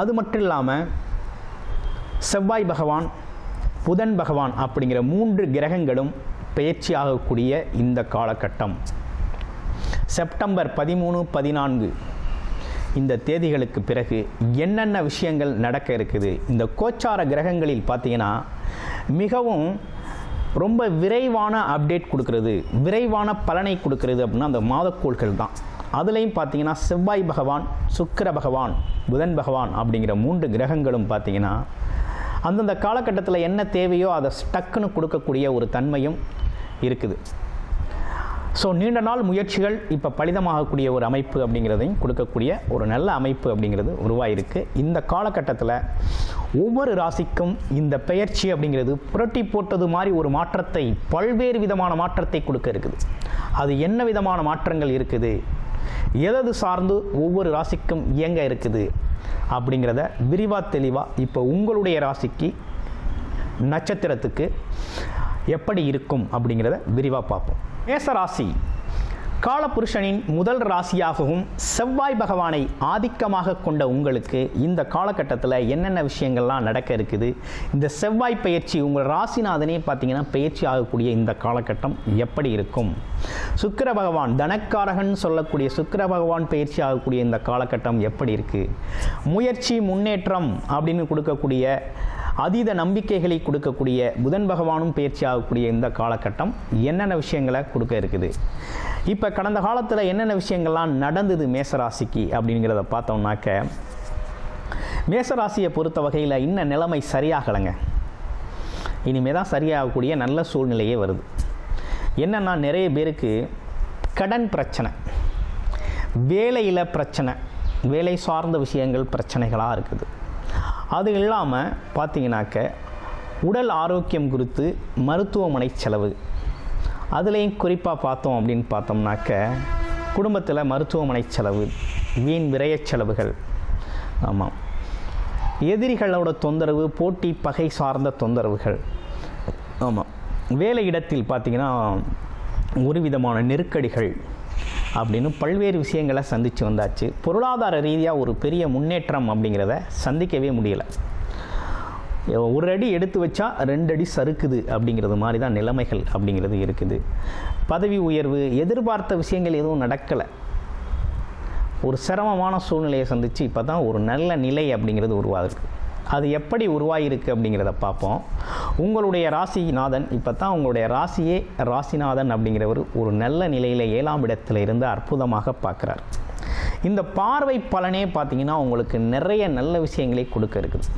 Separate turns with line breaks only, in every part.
அது மட்டும் இல்லாமல் செவ்வாய் பகவான் புதன் பகவான் அப்படிங்கிற மூன்று கிரகங்களும் பயிற்சியாகக்கூடிய இந்த காலகட்டம். செப்டம்பர் பதிமூணு பதினான்கு இந்த தேதிகளுக்கு பிறகு என்னென்ன விஷயங்கள் நடக்க இருக்குது? இந்த கோச்சார கிரகங்களில் பார்த்தீங்கன்னா மிகவும் ரொம்ப விரைவான அப்டேட் கொடுக்கறது விரைவான பலனை கொடுக்கறது அப்படின்னா அந்த மாதக்கோள்கள் தான். அதுலேயும் பார்த்தீங்கன்னா செவ்வாய் பகவான் சுக்கிர பகவான் புதன் பகவான் அப்படிங்கிற மூன்று கிரகங்களும் பார்த்தீங்கன்னா அந்தந்த காலகட்டத்தில் என்ன தேவையோ அதை ஸ்டக்குன்னு கொடுக்கக்கூடிய ஒரு தன்மையும் இருக்குது. ஸோ நீண்ட நாள் முயற்சிகள் இப்போ பலிதமாகக்கூடிய ஒரு அமைப்பு அப்படிங்கிறதையும் கொடுக்கக்கூடிய ஒரு நல்ல அமைப்பு அப்படிங்கிறது உருவாயிருக்கு. இந்த காலகட்டத்தில் ஒவ்வொரு ராசிக்கும் இந்த பெயர்ச்சி அப்படிங்கிறது புரட்டி போட்டது மாதிரி ஒரு மாற்றத்தை பல்வேறு விதமான மாற்றத்தை கொடுக்க இருக்குது. அது என்ன விதமான மாற்றங்கள் இருக்குது? எதது சார்ந்து ஒவ்வொரு ராசிக்கும் இயங்க இருக்குது? அப்படிங்கிறத விரிவாக தெளிவாக இப்போ உங்களுடைய ராசிக்கு நட்சத்திரத்துக்கு எப்படி இருக்கும் அப்படிங்கிறத விரிவாக பார்ப்போம். மேச ராசி காலபுருஷனின் முதல் ராசியாகவும் செவ்வாய் பகவானை ஆதிக்கமாக கொண்ட உங்களுக்கு இந்த காலகட்டத்தில் என்னென்ன விஷயங்கள்லாம் நடக்க இருக்குது? இந்த செவ்வாய் பயிற்சி உங்கள் ராசிநாதனே பார்த்தீங்கன்னா பயிற்சி ஆகக்கூடிய இந்த காலகட்டம் எப்படி இருக்கும்? சுக்கிர பகவான் தனக்காரகன் சொல்லக்கூடிய சுக்கிர பகவான் பயிற்சி ஆகக்கூடிய இந்த காலகட்டம் எப்படி இருக்குது முயற்சி முன்னேற்றம் அப்படின்னு கொடுக்கக்கூடிய அதீத நம்பிக்கைகளை கொடுக்கக்கூடிய புதன் பகவானும் பயிற்சி ஆகக்கூடிய இந்த காலகட்டம் என்னென்ன விஷயங்களை கொடுக்க இருக்குது? இப்போ கடந்த காலத்தில் என்னென்ன விஷயங்கள்லாம் நடந்தது மேசராசிக்கு அப்படிங்கிறத பார்த்தோம்னாக்க மேசராசியை பொறுத்த வகையில் இன்ன நிலைமை சரியாகலைங்க. இனிமேல் தான் சரியாகக்கூடிய நல்ல சூழ்நிலையே வருது. என்னென்னா நிறைய பேருக்கு கடன் பிரச்சனை வேலையில் பிரச்சனை வேலை சார்ந்த விஷயங்கள் பிரச்சனைகளாக இருக்குது. அது இல்லாமல் பார்த்தீங்கன்னாக்க உடல் ஆரோக்கியம் குறித்து மருத்துவமனை செலவு. அதுலேயும் குறிப்பாக பார்த்தோம் அப்படின்னு பார்த்தோம்னாக்க குடும்பத்தில் மருத்துவமனை செலவு வீண் விரைய செலவுகள். ஆமாம் எதிரிகளோட தொந்தரவு போட்டி பகை சார்ந்த தொந்தரவுகள். ஆமாம் வேலை இடத்தில் பார்த்திங்கன்னா ஒரு விதமான நெருக்கடிகள். அப்படின்னு பல்வேறு விஷயங்களை சந்தித்து வந்தாச்சு. பொருளாதார ரீதியாக ஒரு பெரிய முன்னேற்றம் அப்படிங்கிறத சந்திக்கவே முடியலை. ஒரு அடி எடுத்து வச்சா ரெண்டு அடி சறுக்குது அப்படிங்கிறது மாதிரி தான் நிலைமைகள் அப்படிங்கிறது இருக்குது. பதவி உயர்வு எதிர்பார்த்த விஷயங்கள் எதுவும் நடக்கலை. ஒரு சிரமமான சூழ்நிலையை சந்தித்து இப்போ தான் ஒரு நல்ல நிலை அப்படிங்கிறது உருவாகுது. அது எப்படி உருவாகிருக்கு அப்படிங்கிறத பார்ப்போம். உங்களுடைய ராசிநாதன் இப்போ தான் உங்களுடைய ராசியே ராசிநாதன் அப்படிங்கிறவர் ஒரு நல்ல நிலையில் ஏழாம் இடத்துல இருந்து அற்புதமாக பார்க்குறார். இந்த பார்வை பலனே பார்த்தீங்கன்னா உங்களுக்கு நிறைய நல்ல விஷயங்களை கொடுக்க இருக்குது.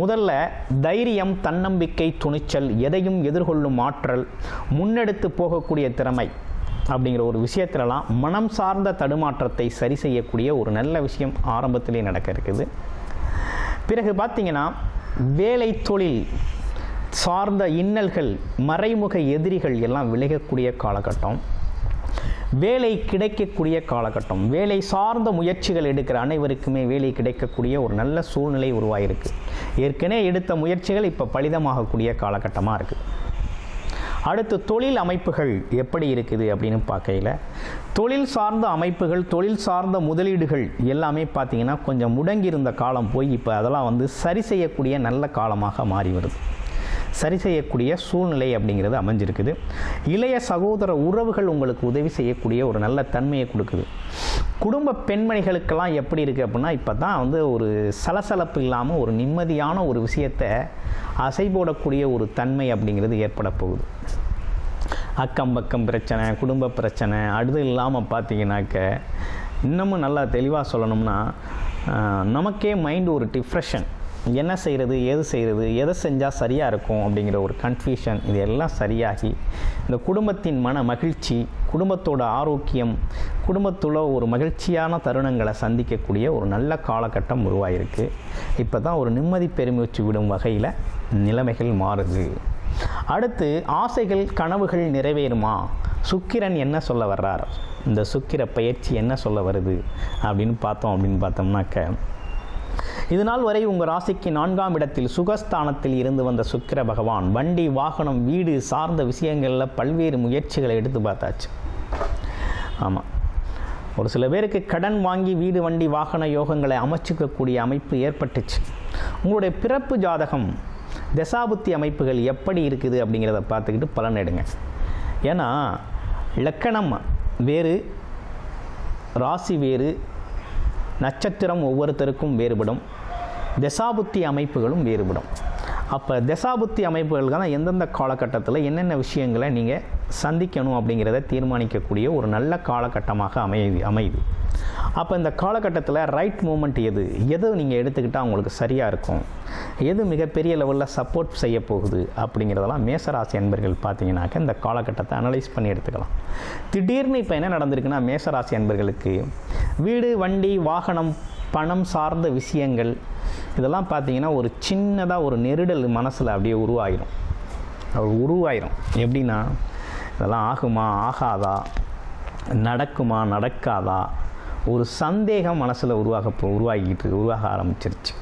முதல்ல தைரியம் தன்னம்பிக்கை துணிச்சல் எதையும் எதிர்கொள்ளும் ஆற்றல் முன்னெடுத்து போகக்கூடிய திறமை அப்படிங்கிற ஒரு விஷயத்திலலாம் மனம் சார்ந்த தடுமாற்றத்தை சரி செய்யக்கூடிய ஒரு நல்ல விஷயம் ஆரம்பத்திலே நடக்க இருக்குது. பிறகு பார்த்திங்கன்னா வேலை தொழில் சார்ந்த இன்னல்கள் மறைமுக எதிரிகள் எல்லாம் விலகக்கூடிய காலகட்டம். வேலை கிடைக்கக்கூடிய காலகட்டம். வேலை சார்ந்த முயற்சிகள் எடுக்கிற அனைவருக்குமே வேலை கிடைக்கக்கூடிய ஒரு நல்ல சூழ்நிலை உருவாகிருக்கு ஏற்கனவே எடுத்த முயற்சிகள் இப்போ பலிதமாகக்கூடிய காலகட்டமாக இருக்குது அடுத்து தொழில் அமைப்புகள் எப்படி இருக்குது அப்படின்னு பார்க்கையில் தொழில் சார்ந்த அமைப்புகள் தொழில் சார்ந்த முதலீடுகள் எல்லாமே பார்த்திங்கன்னா கொஞ்சம் முடங்கியிருந்த காலம் போய் இப்போ அதெல்லாம் வந்து சரி செய்யக்கூடிய நல்ல காலமாக மாறி வருது. சரி செய்யக்கூடிய சூழ்நிலை அப்படிங்கிறது அமைஞ்சிருக்குது. இளைய சகோதர உறவுகள் உங்களுக்கு உதவி செய்யக்கூடிய ஒரு நல்ல தன்மையை கொடுக்குது. குடும்ப பெண்மணிகளுக்கெல்லாம் எப்படி இருக்குது அப்படின்னா இப்போ தான் வந்து ஒரு சலசலப்பு இல்லாமல் ஒரு நிம்மதியான ஒரு விஷயத்தை அசைபோடக்கூடிய ஒரு தன்மை அப்படிங்கிறது ஏற்பட போகுது. அக்கம் பக்கம் பிரச்சனை குடும்ப பிரச்சனை அது இல்லாமல் பார்த்தீங்கன்னாக்க இன்னமும் நல்லா தெளிவாக சொல்லணும்னா நமக்கே மைண்டு ஒரு டிஃப்ரெஷன் என்ன செய்கிறது எது செய்கிறது எதை செஞ்சால் சரியாக இருக்கும் அப்படிங்கிற ஒரு கன்ஃபியூஷன் இது எல்லாம் சரியாகி இந்த குடும்பத்தின் மன மகிழ்ச்சி குடும்பத்தோட ஆரோக்கியம் குடும்பத்தோட ஒரு மகிழ்ச்சியான தருணங்களை சந்திக்கக்கூடிய ஒரு நல்ல காலகட்டம் உருவாயிருக்கு. இப்போ தான் ஒரு நிம்மதி பெருமிச்சு விடும் வகையில் நிலைமைகள் மாறுது. அடுத்து ஆசைகள் கனவுகள் நிறைவேறுமா? சுக்கிரன் என்ன சொல்ல வர்றார்? இந்த சுக்கிர பயிற்சி என்ன சொல்ல வருது? அப்படின்னு பார்த்தோம் அப்படின்னு பார்த்தோம்னாக்க இது நாள் வரை உங்கள் ராசிக்கு நான்காம் இடத்தில் சுகஸ்தானத்தில் இருந்து வந்த சுக்கிர பகவான் வண்டி வாகனம் வீடு சார்ந்த விஷயங்களில் பல்வேறு முயற்சிகளை எடுத்து பார்த்தாச்சு. ஆமாம் ஒரு சில பேருக்கு கடன் வாங்கி வீடு வண்டி வாகன யோகங்களை அமைச்சிக்கக்கூடிய அமைப்பு ஏற்பட்டுச்சு. உங்களுடைய பிறப்பு ஜாதகம் தசாபுத்தி அமைப்புகள் எப்படி இருக்குது அப்படிங்கிறத பார்த்துக்கிட்டு பலன் எடுங்க. ஏன்னா லக்கணம் வேறு ராசி வேறு நட்சத்திரம் ஒவ்வொருத்தருக்கும் வேறுபடும். தசாபுத்தி அமைப்புகளும் வேறுபடும். அப்போ தசாபுத்தி அமைப்புகளுக்கான எந்தெந்த காலகட்டத்தில் என்னென்ன விஷயங்களை நீங்கள் சந்திக்கணும் அப்படிங்கிறத தீர்மானிக்கக்கூடிய ஒரு நல்ல காலகட்டமாக அமையுது அமையுது. அப்போ இந்த காலகட்டத்தில் ரைட் மூமெண்ட் எது? எது நீங்கள் எடுத்துக்கிட்டால் உங்களுக்கு சரியாக இருக்கும்? எது மிகப்பெரிய லெவலில் சப்போர்ட் செய்ய போகுது? அப்படிங்கிறதெல்லாம் மேசராசி அன்பர்கள் பார்த்தீங்கன்னாக்க இந்த காலகட்டத்தை அனலைஸ் பண்ணி எடுத்துக்கலாம். திடீர்னு இப்போ என்ன நடந்திருக்குன்னா மேசராசி அன்பர்களுக்கு வீடு வண்டி வாகனம் பணம் சார்ந்த விஷயங்கள் இதெல்லாம் பார்த்தீங்கன்னா ஒரு சின்னதாக ஒரு நெருடல் மனசில் அப்படியே உருவாயிரும். உருவாயிரும். எப்படின்னா இதெல்லாம் ஆகுமா ஆகாதா? நடக்குமா நடக்காதா? ஒரு சந்தேகம் மனசில் உருவாக உருவாகிக்கிட்டு உருவாக ஆரம்பிச்சிருச்சு.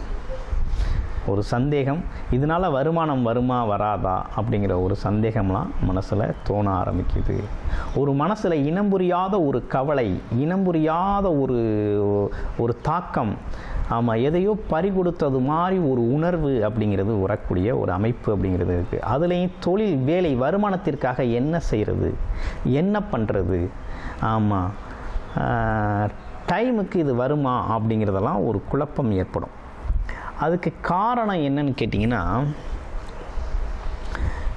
ஒரு சந்தேகம் இதனால் வருமானம் வருமா வராதா? அப்படிங்கிற ஒரு சந்தேகம்லாம் மனசில் தோண ஆரம்பிக்குது. ஒரு மனசில் இனம் புரியாத ஒரு கவலை இனம் புரியாத ஒரு ஒரு தாக்கம் ஆமாம் எதையோ பறி கொடுத்தது மாதிரி ஒரு உணர்வு அப்படிங்கிறது வரக்கூடிய ஒரு அமைப்பு அப்படிங்கிறது இருக்குது அதுலேயும் தொழில் வேலை வருமானத்திற்காக என்ன செய்கிறது என்ன பண்ணுறது ஆமாம் டைமுக்கு இது வருமா அப்படிங்கிறதெல்லாம் ஒரு குழப்பம் ஏற்படும். அதுக்கு காரணம் என்னன்னு கேட்டிங்கன்னா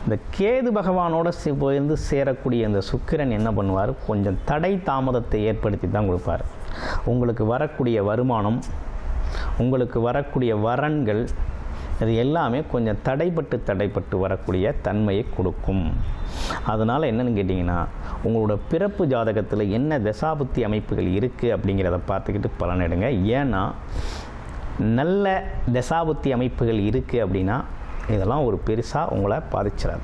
இந்த கேது பகவானோட போயிருந்து சேரக்கூடிய இந்த சுக்கிரன் என்ன பண்ணுவார்? கொஞ்சம் தடை தாமதத்தை ஏற்படுத்தி தான் கொடுப்பார். உங்களுக்கு வரக்கூடிய வருமானம் உங்களுக்கு வரக்கூடிய வரன்கள் இது எல்லாமே கொஞ்சம் தடைப்பட்டு தடைப்பட்டு வரக்கூடிய தன்மையை கொடுக்கும். அதனால் என்னென்னு கேட்டிங்கன்னா உங்களோட பிறப்பு ஜாதகத்தில் என்ன தசாபுத்தி அமைப்புகள் இருக்குது அப்படிங்கிறத பார்த்துக்கிட்டு பலனிடுங்க ஏன்னா நல்ல தசாபுத்தி அமைப்புகள் இருக்குது அப்படின்னா இதெல்லாம் ஒரு பெருசாக உங்களை பாதிச்சிடாது.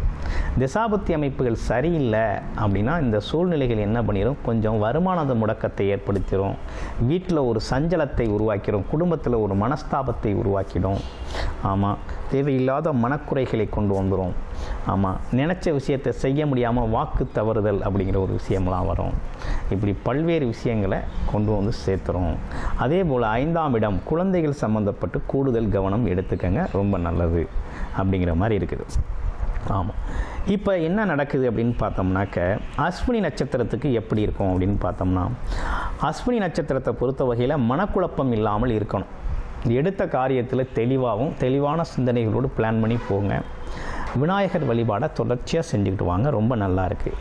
தசாபுத்தி அமைப்புகள் சரியில்லை அப்படின்னா இந்த சூழ்நிலைகள் என்ன பண்ணிடும் கொஞ்சம் வருமானத முடக்கத்தை ஏற்படுத்திடும் வீட்டில் ஒரு சஞ்சலத்தை உருவாக்கிடும் குடும்பத்தில் ஒரு மனஸ்தாபத்தை உருவாக்கிடும். ஆமாம் தேவையில்லாத மனக்குறைகளை கொண்டு வந்துடும் ஆமாம் நினச்ச விஷயத்தை செய்ய முடியாமல் வாக்கு தவறுதல் அப்படிங்கிற ஒரு விஷயம்லாம் வரும். இப்படி பல்வேறு விஷயங்களை கொண்டு வந்து சேர்த்துரும். அதே போல் ஐந்தாம் இடம் குழந்தைகள் சம்மந்தப்பட்டு கூடுதல் கவனம் எடுத்துக்கங்க. ரொம்ப நல்லது. அப்படிங்கிற மாதிரி இருக்குது. ஆமாம் இப்போ என்ன நடக்குது அப்படின்னு பார்த்தோம்னாக்க அஸ்வினி நட்சத்திரத்துக்கு எப்படி இருக்கும் அப்படின்னு பார்த்தோம்னா அஸ்வினி நட்சத்திரத்தை பொறுத்த வகையில் மனக்குழப்பம் இல்லாமல் இருக்கணும். எடுத்த காரியத்தில் தெளிவாகவும் தெளிவான சிந்தனைகளோடு பிளான் பண்ணி போங்க. விநாயகர் வழிபாடை தொடர்ச்சியாக செஞ்சுக்கிட்டு வாங்க. ரொம்ப நல்லா இருக்குது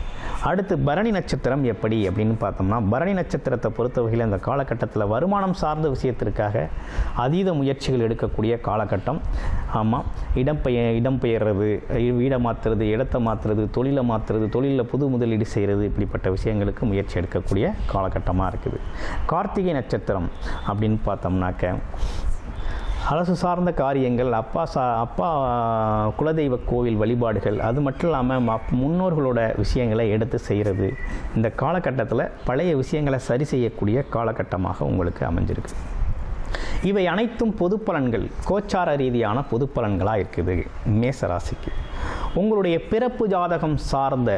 அடுத்து பரணி நட்சத்திரம் எப்படி அப்படின்னு பார்த்தோம்னா பரணி நட்சத்திரத்தை பொறுத்த வகையில் இந்த காலகட்டத்தில் வருமானம் சார்ந்த விஷயத்திற்காக அதீத முயற்சிகள் எடுக்கக்கூடிய காலகட்டம். ஆமாம் இடம்பெய இடம்பெயர்றது வீடை மாற்றுறது இடத்தை மாற்றுறது தொழிலை மாற்றுறது தொழிலில் புது முதலீடு செய்கிறது இப்படிப்பட்ட விஷயங்களுக்கு முயற்சி எடுக்கக்கூடிய காலகட்டமாக இருக்குது. கார்த்திகை நட்சத்திரம் அப்படின்னு பார்த்தோம்னாக்க அரசு சார்ந்த காரியங்கள் அப்பா சா அப்பா குலதெய்வ கோவில் வழிபாடுகள் அது மட்டும் இல்லாமல் முன்னோர்களோட விஷயங்களை எடுத்து செய்கிறது இந்த காலகட்டத்தில் பழைய விஷயங்களை சரி செய்யக்கூடிய காலகட்டமாக உங்களுக்கு அமைஞ்சிருக்கு. இவை அனைத்தும் பொது பலன்கள் கோச்சார ரீதியான பொது பலன்களாக இருக்குது மேசராசிக்கு. உங்களுடைய பிறப்பு ஜாதகம் சார்ந்த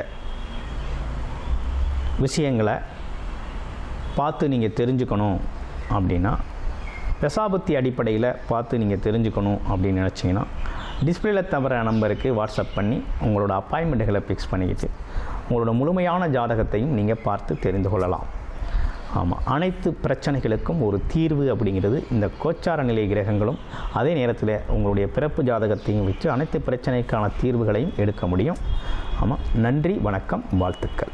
விஷயங்களை பார்த்து நீங்கள் தெரிஞ்சுக்கணும் அப்படின்னா தசாபத்தி அடிப்படையில் பார்த்து நீங்கள் தெரிஞ்சுக்கணும் அப்படின்னு நினச்சிங்கன்னா டிஸ்பிளேல தவிர நம்பருக்கு வாட்ஸ்அப் பண்ணி உங்களோட அப்பாயின்மெண்ட்டுகளை ஃபிக்ஸ் பண்ணிக்கிட்டு உங்களோட முழுமையான ஜாதகத்தையும் நீங்கள் பார்த்து தெரிந்து கொள்ளலாம். ஆமாம் அனைத்து பிரச்சனைகளுக்கும் ஒரு தீர்வு அப்படிங்கிறது இந்த கோச்சார நிலை கிரகங்களும் அதே நேரத்தில் உங்களுடைய பிறப்பு ஜாதகத்தையும் வச்சு அனைத்து பிரச்சனைக்கான தீர்வுகளையும் எடுக்க முடியும். ஆமாம் நன்றி வணக்கம் வாழ்த்துக்கள்.